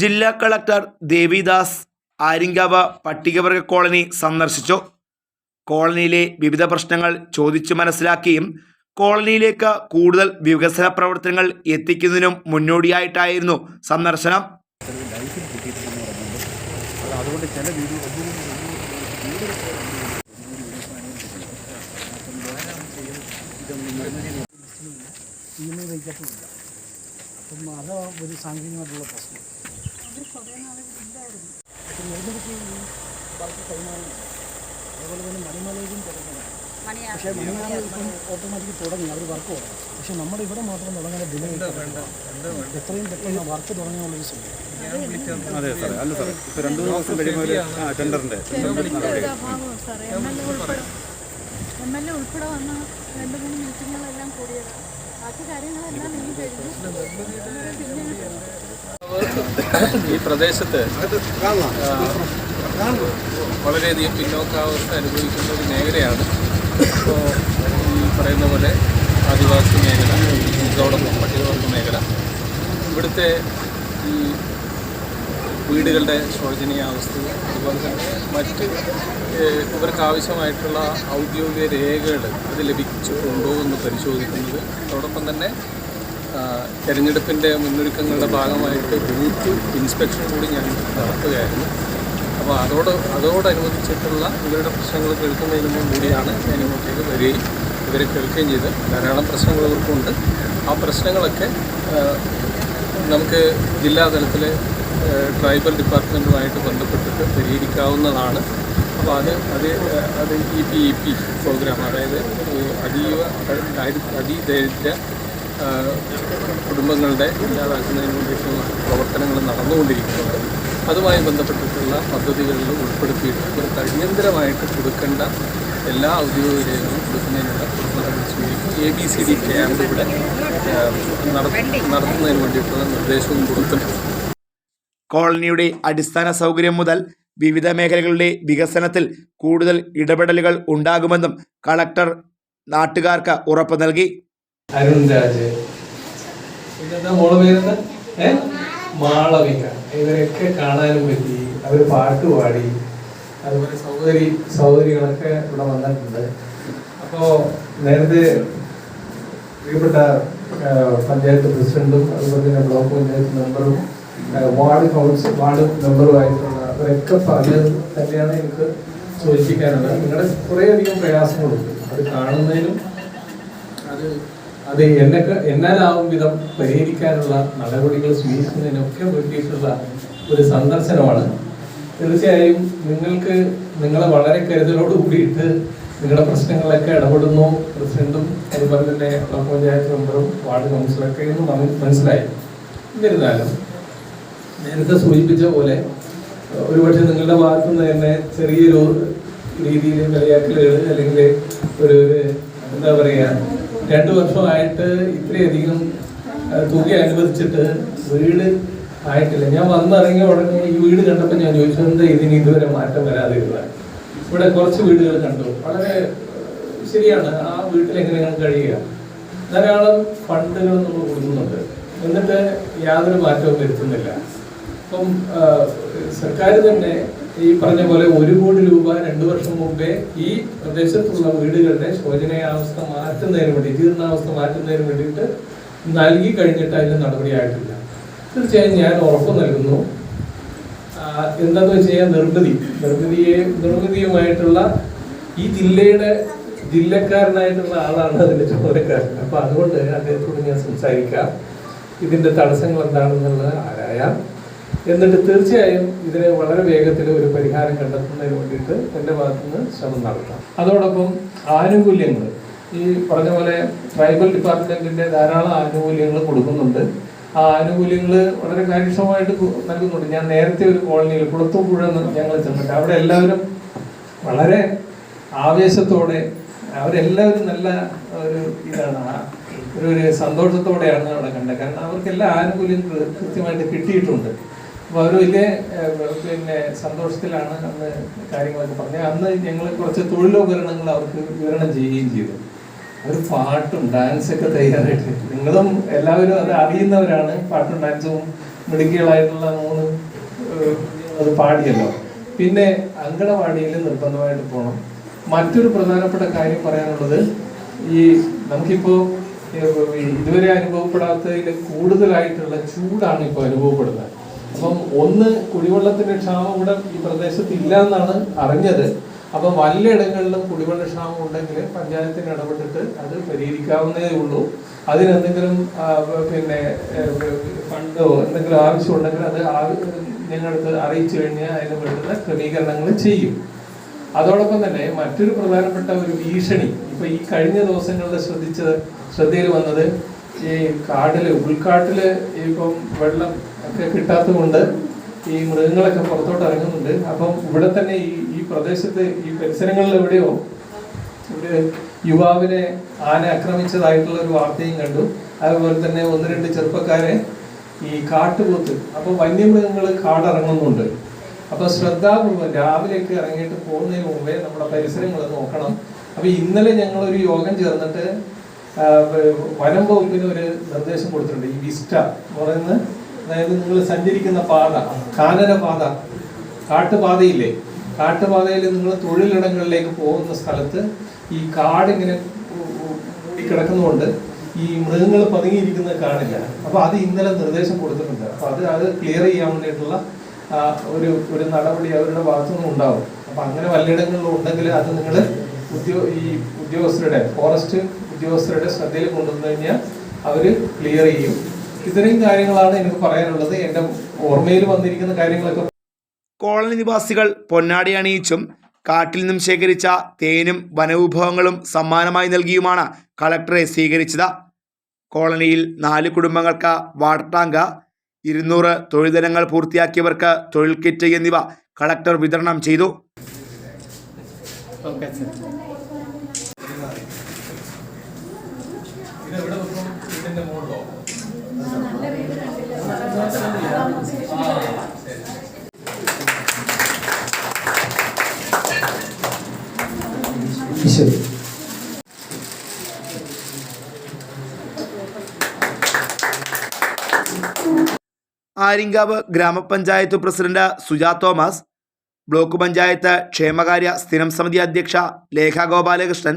ജില്ലാ കളക്ടർ ദേവിദാസ് ആര്യങ്കാവ പട്ടികവർഗ കോളനി സന്ദർശിച്ചു. കോളനിയിലെ വിവിധ പ്രശ്നങ്ങൾ ചോദിച്ചു മനസ്സിലാക്കിയും കോളനിയിലേക്ക് കൂടുതൽ വികസന പ്രവർത്തനങ്ങൾ എത്തിക്കുന്നതിനും മുന്നോടിയായിട്ടായിരുന്നു സന്ദർശനം. അതുകൊണ്ട് ചില അപ്പം അത് ഒരു സാങ്കേതികമായിട്ടുള്ള പ്രശ്നം അപ്പം നെടുമ്പെടുത്ത് ഈ വർക്ക് കൈമാറി അതുപോലെ തന്നെ മണിമലയിലും തുടങ്ങണം പക്ഷേ മണിമല ഇപ്പം ഓട്ടോമാറ്റിക് തുടങ്ങി. അവർ വർക്ക് തുടങ്ങി. പക്ഷേ നമ്മുടെ ഇവിടെ മാത്രം തുടങ്ങാൻ ഡിലേ എത്രയും പെട്ടെന്ന് വർക്ക് തുടങ്ങാനുള്ളൊരു സമയം അതെ സാറേ. അല്ല സാറേ. ഇപ്പോൾ രണ്ട് മൂന്ന് ദിവസം കഴിയുമ്പോൾ ടെൻഡറിന്റെ എം എൽ എ ഉൾപ്പെടെ വന്ന രണ്ട് മൂന്ന് മീറ്റിങ്ങുകളെല്ലാം കൂടിയത്. ബാക്കി കാര്യങ്ങളെല്ലാം നീ കഴിഞ്ഞു. ഈ പ്രദേശത്ത് വളരെയധികം പിന്നോക്കാവസ്ഥ അനുഭവിക്കുന്ന ഒരു മേഖലയാണ്. അപ്പോൾ ഈ പറയുന്ന പോലെ ആദിവാസി മേഖല ഇതോടൊപ്പം പട്ടികവർഗ മേഖല. ഇവിടുത്തെ ഈ വീടുകളുടെ ശോചനീയാവസ്ഥ അതുപോലെ തന്നെ മറ്റ് ഇവർക്ക് ആവശ്യമായിട്ടുള്ള ഔദ്യോഗിക രേഖകൾ അത് ലഭിച്ചിട്ടുണ്ടോ എന്ന് പരിശോധിക്കുന്നത്. അതോടൊപ്പം തന്നെ തെരഞ്ഞെടുപ്പിന്റെ മുന്നൊരുക്കങ്ങളുടെ ഭാഗമായിട്ട് ബൂത്ത് ഇൻസ്പെക്ഷൻ കൂടി ഞാൻ നടത്തുകയായിരുന്നു. അപ്പോൾ അതോട് അതോടനുബന്ധിച്ചിട്ടുള്ള ഇവരുടെ പ്രശ്നങ്ങൾ കേൾക്കുന്നതിന് കൂടിയാണ് ഞാൻ ഇങ്ങോട്ടേക്ക് വരികയും ഇവരെ കേൾക്കുകയും ചെയ്ത് ധാരാളം പ്രശ്നങ്ങൾ ഇവർക്കുണ്ട്. ആ പ്രശ്നങ്ങളൊക്കെ നമുക്ക് ജില്ലാ തലത്തിൽ ട്രൈബൽ ഡിപ്പാർട്ട്മെന്റുമായിട്ട് ബന്ധപ്പെട്ടിട്ട് പരിഹരിക്കാവുന്നതാണ്. അപ്പോൾ അത് അത് അത് E P E P program അതായത് അതീവ അതി അതിദരിദ്ര ആ, കുടുംബങ്ങളുടെ ഇല്ലാതാക്കുന്നതിന് വേണ്ടിയിട്ടുള്ള പ്രവർത്തനങ്ങൾ നടന്നുകൊണ്ടിരിക്കുന്നുണ്ട്. അതുമായി ബന്ധപ്പെട്ടിട്ടുള്ള പദ്ധതികളിൽ ഉൾപ്പെടുത്തിയിട്ട് ഇവർക്ക് അടിയന്തരമായിട്ട് കൊടുക്കേണ്ട എല്ലാ ഔദ്യോഗിക രേഖകളും കൊടുക്കുന്നതിനുള്ള നടപടി സ്വീകരിക്കും A B C D camp ഇവിടെ നട- നടത്തുന്നതിന് വേണ്ടിയിട്ടുള്ള നിർദ്ദേശവും കൊടുത്തിട്ടുണ്ട്. കോളനിയുടെ അടിസ്ഥാന സൗകര്യം മുതൽ വിവിധ മേഖലകളുടെ വികസനത്തിൽ കൂടുതൽ ഇടപെടലുകൾ ഉണ്ടാകുമെന്നും കളക്ടർ നാട്ടുകാർക്ക് ഉറപ്പ് നൽകി. അരുൺ രാജ് മാളവിക. ഇവരൊക്കെ കാണാനും പറ്റി. അവർ പാട്ട് പാടി. അതുപോലെ സഹോദരി സഹോദരികളൊക്കെ ഇവിടെ വന്നിട്ടുണ്ട്. അപ്പോൾ നേരത്തെ പ്രിയപ്പെട്ട പഞ്ചായത്ത് പ്രസിഡന്റും അതുപോലെ തന്നെ ബ്ലോക്ക് പഞ്ചായത്ത് മെമ്പറും വാർഡ് കൗൺസിൽ വാർഡ് മെമ്പറുമായിട്ടുള്ള അവരൊക്കെ പറഞ്ഞത് തന്നെയാണ് എനിക്ക് സൂചിപ്പിക്കാനുള്ളത്. നിങ്ങളുടെ കുറേയധികം പ്രയാസങ്ങളുണ്ട്. അത് കാണുന്നതിനും അത് അത് എന്നെ എന്നാലാവും വിധം പരിഹരിക്കാനുള്ള നടപടികൾ സ്വീകരിക്കുന്നതിനൊക്കെ വേണ്ടിയിട്ടുള്ള ഒരു സന്ദർശനമാണ്. തീർച്ചയായും നിങ്ങൾക്ക് നിങ്ങളെ വളരെ കരുതലോട് കൂടിയിട്ട് നിങ്ങളുടെ പ്രശ്നങ്ങളൊക്കെ ഇടപെടുന്നു. പ്രസിഡന്റും അതുപോലെ തന്നെ ബ്ലോക്ക് പഞ്ചായത്ത് മെമ്പറും വാർഡ് കൗൺസിലൊക്കെ എന്ന് മന- മനസ്സിലായി. എന്നിരുന്നാലും നേരത്തെ സൂചിപ്പിച്ച പോലെ ഒരുപക്ഷെ നിങ്ങളുടെ ഭാഗത്തു നിന്ന് തന്നെ ചെറിയൊരു രീതിയിൽ കളിയാക്കലുകൾ അല്ലെങ്കിൽ ഒരു എന്താ പറയുക രണ്ടു വർഷമായിട്ട് ഇത്രയധികം തുക അനുവദിച്ചിട്ട് വീട് ആയിട്ടില്ല. ഞാൻ വന്നിറങ്ങിയ ഉടനെ ഈ വീട് കണ്ടപ്പോൾ ഞാൻ ചോദിച്ചു എന്താ ഇതിന് ഇതുവരെ മാറ്റം വരാതിരുന്നത്? ഇവിടെ കുറച്ച് വീടുകൾ കണ്ടു. വളരെ ശരിയാണ്. ആ വീട്ടിൽ എങ്ങനെയാണ് കഴിയുക. ധാരാളം ഫണ്ടുകൾ നമ്മൾ കൊടുക്കുന്നുണ്ട്. എന്നിട്ട് യാതൊരു മാറ്റവും വരുത്തുന്നില്ല. അപ്പം സർക്കാർ തന്നെ ഈ പറഞ്ഞ പോലെ ഒരു കോടി രൂപ രണ്ടു വർഷം മുമ്പേ ഈ പ്രദേശത്തുള്ള വീടുകളുടെ ശോചനീയാവസ്ഥ മാറ്റുന്നതിന് വേണ്ടി ജീർണാവസ്ഥ മാറ്റുന്നതിന് വേണ്ടിയിട്ട് നൽകി കഴിഞ്ഞിട്ട് അതിന് നടപടിയായിട്ടില്ല. തീർച്ചയായും ഞാൻ ഉറപ്പ് നൽകുന്നു. എന്താന്ന് വെച്ച് കഴിഞ്ഞാൽ നിർമ്മിതി. നിർമ്മിതിയെ നിർമ്മിതിയുമായിട്ടുള്ള ഈ ജില്ലയുടെ ജില്ലക്കാരനായിട്ടുള്ള ആളാണ് അതിന്റെ ചുമതലക്കാരൻ അപ്പൊ അതുകൊണ്ട് അദ്ദേഹത്തോട് ഞാൻ സംസാരിക്കാം. ഇതിന്റെ തടസ്സങ്ങൾ എന്താണെന്നുള്ളത് ആരായാം. എന്നിട്ട് തീർച്ചയായും ഇതിന് വളരെ വേഗത്തിൽ ഒരു പരിഹാരം കണ്ടെത്തുന്നതിന് വേണ്ടിയിട്ട് എന്റെ ഭാഗത്തുനിന്ന് ശ്രമം നടത്താം. അതോടൊപ്പം ആനുകൂല്യങ്ങൾ. ഈ പറഞ്ഞ പോലെ ട്രൈബൽ ഡിപ്പാർട്ട്മെന്റിന്റെ ധാരാളം ആനുകൂല്യങ്ങൾ കൊടുക്കുന്നുണ്ട്. ആ ആനുകൂല്യങ്ങൾ വളരെ കാര്യക്ഷമമായിട്ട് നൽകുന്നുണ്ട്. ഞാൻ നേരത്തെ ഒരു കോളനിയിൽ കുളത്തുപുഴ ഞങ്ങൾ ചെന്നിട്ട് അവിടെ എല്ലാവരും വളരെ ആവേശത്തോടെ അവരെല്ലാവരും നല്ല ഒരു ഇതാണ്. ഒരു ഒരു സന്തോഷത്തോടെയാണ് അവിടെ കണ്ടത്. കാരണം അവർക്ക് എല്ലാ ആനുകൂല്യങ്ങളും കൃത്യമായിട്ട് കിട്ടിയിട്ടുണ്ട്. അപ്പോൾ അവർ വലിയ പിന്നെ സന്തോഷത്തിലാണ് അന്ന് കാര്യങ്ങളൊക്കെ പറഞ്ഞത്. അന്ന് ഞങ്ങൾ കുറച്ച് തൊഴിലുപകരണങ്ങൾ അവർക്ക് വിതരണം ചെയ്യുകയും ചെയ്തു. ഒരു പാട്ടും ഡാൻസൊക്കെ തയ്യാറായിട്ട്. നിങ്ങളും എല്ലാവരും അത് അറിയുന്നവരാണ്. പാട്ടും ഡാൻസും മിടുക്കികളായിട്ടുള്ള മൂന്ന് അത് പാടിയല്ലോ. പിന്നെ അങ്കണവാടിയിൽ നിർബന്ധമായിട്ട് പോകണം മറ്റൊരു പ്രധാനപ്പെട്ട കാര്യം പറയാനുള്ളത് ഈ നമുക്കിപ്പോൾ ഇതുവരെ അനുഭവപ്പെടാത്തതിൽ കൂടുതലായിട്ടുള്ള ചൂടാണ് ഇപ്പോൾ അനുഭവപ്പെടുന്നത്. അപ്പം ഒന്ന് കുടിവെള്ളത്തിന്റെ ക്ഷാമം ഇവിടെ ഈ പ്രദേശത്ത് ഇല്ല എന്നാണ് അറിഞ്ഞത്. അപ്പം വല്ലയിടങ്ങളിലും കുടിവെള്ള ക്ഷാമം ഉണ്ടെങ്കിൽ പഞ്ചായത്തിന് ഇടപെട്ടിട്ട് അത് പരിഹരിക്കാവുന്നേ ഉള്ളൂ. അതിനെന്തെങ്കിലും പിന്നെ ഫണ്ടോ എന്തെങ്കിലും ആവശ്യമുണ്ടെങ്കിൽ അത് ഞങ്ങൾക്ക് അറിയിച്ചു കഴിഞ്ഞാൽ അതിന് വേണ്ടുന്ന ക്രമീകരണങ്ങൾ ചെയ്യും. അതോടൊപ്പം തന്നെ മറ്റൊരു പ്രധാനപ്പെട്ട ഒരു ഭീഷണി. ഇപ്പൊ ഈ കഴിഞ്ഞ ദിവസങ്ങളിൽ ശ്രദ്ധിച്ചത് ശ്രദ്ധയിൽ വന്നത് ഈ കാടിൽ ഉൾക്കാട്ടിൽ ഇപ്പം വെള്ളം ഒക്കെ കിട്ടാത്തതുകൊണ്ട് ഈ മൃഗങ്ങളൊക്കെ പുറത്തോട്ട് ഇറങ്ങുന്നുണ്ട്. അപ്പം ഇവിടെ തന്നെ ഈ ഈ പ്രദേശത്ത് ഈ പരിസരങ്ങളിൽ എവിടെയോ ഇവിടെ യുവാവിനെ ആന ആക്രമിച്ചതായിട്ടുള്ള ഒരു വാർത്തയും കണ്ടു. അതുപോലെ തന്നെ ഒന്ന് രണ്ട് ചെറുപ്പക്കാരെ ഈ കാട്ടുപോത്ത് അപ്പൊ വന്യമൃഗങ്ങൾ കാടിറങ്ങുന്നുണ്ട്. അപ്പൊ ശ്രദ്ധാപൂർവം രാവിലെയൊക്കെ ഇറങ്ങിയിട്ട് പോകുന്നതിന് മുമ്പേ നമ്മുടെ പരിസരങ്ങൾ നോക്കണം. അപ്പോൾ ഇന്നലെ ഞങ്ങൾ ഒരു യോഗം ചേർന്നിട്ട് വനം വകുപ്പിന് ഒരു നിർദ്ദേശം കൊടുത്തിട്ടുണ്ട്. ഈ വിസ്റ്റ എന്ന് പറയുന്ന അതായത് നിങ്ങൾ സഞ്ചരിക്കുന്ന പാത കാനന പാത കാട്ടുപാതയില്ലേ? കാട്ടുപാതയിൽ നിങ്ങൾ തൊഴിലിടങ്ങളിലേക്ക് പോകുന്ന സ്ഥലത്ത് ഈ കാടിങ്ങനെ മൂടി കിടക്കുന്നതുകൊണ്ട് ഈ മൃഗങ്ങൾ പതുങ്ങിയിരിക്കുന്നത് കാണില്ല. അപ്പൊ അത് ഇന്നലെ നിർദ്ദേശം കൊടുത്തിട്ടുണ്ട്. അപ്പൊ അത് അത് ക്ലിയർ ചെയ്യാൻ വേണ്ടിയിട്ടുള്ള ഒരു ഒരു നടപടി അവരുടെ ഭാഗത്തുനിന്ന് ഉണ്ടാവും. അപ്പൊ അങ്ങനെ വല്ലയിടങ്ങളിലും ഉണ്ടെങ്കിൽ അത് നിങ്ങൾ ഉദ്യോ ഈ ഉദ്യോഗസ്ഥരുടെ ഫോറസ്റ്റ് ഉദ്യോഗസ്ഥരുടെ ശ്രദ്ധയിൽ കൊണ്ടുവന്നു കഴിഞ്ഞാൽ അവർ ക്ലിയർ ചെയ്യും. ഇത്രയും കാര്യങ്ങളാണ് എനിക്ക് പറയാനുള്ളത്. എന്റെ ഓർമ്മയിൽ വന്നിരിക്കുന്ന കാര്യങ്ങളൊക്കെ കോളനി നിവാസികൾ പൊന്നാടി അണിയിച്ചും കാട്ടിൽ നിന്നും ശേഖരിച്ച തേനും വനവിഭവങ്ങളും സമ്മാനമായി നൽകിയുമാണ് കളക്ടറെ സ്വീകരിച്ചത്. കോളനിയിൽ നാല് കുടുംബങ്ങൾക്ക് വാട്ടർ ടാങ്ക് ഇരുന്നൂറ് തൊഴിൽദിനങ്ങൾ പൂർത്തിയാക്കിയവർക്ക് തൊഴിൽ കിറ്റ് എന്നിവ കളക്ടർ വിതരണം ചെയ്തു. മുകളിലോ? ശരി ആര്യങ്കാവ് ഗ്രാമപഞ്ചായത്ത് പ്രസിഡന്റ് സുജാ തോമസ് ബ്ലോക്ക് പഞ്ചായത്ത് ക്ഷേമകാര്യ സ്ഥിരം സമിതി അധ്യക്ഷ ലേഖ ഗോപാലകൃഷ്ണൻ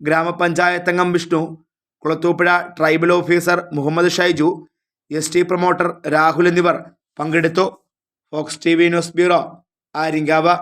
ഗ്രാമപഞ്ചായത്ത് അംഗം Vishnu Kulathupuzha tribal officer Muhammad Shaiju S T promoter Rahul എന്നിവർ പങ്കെടുത്തു. Fox T V news bureau Aryankavu.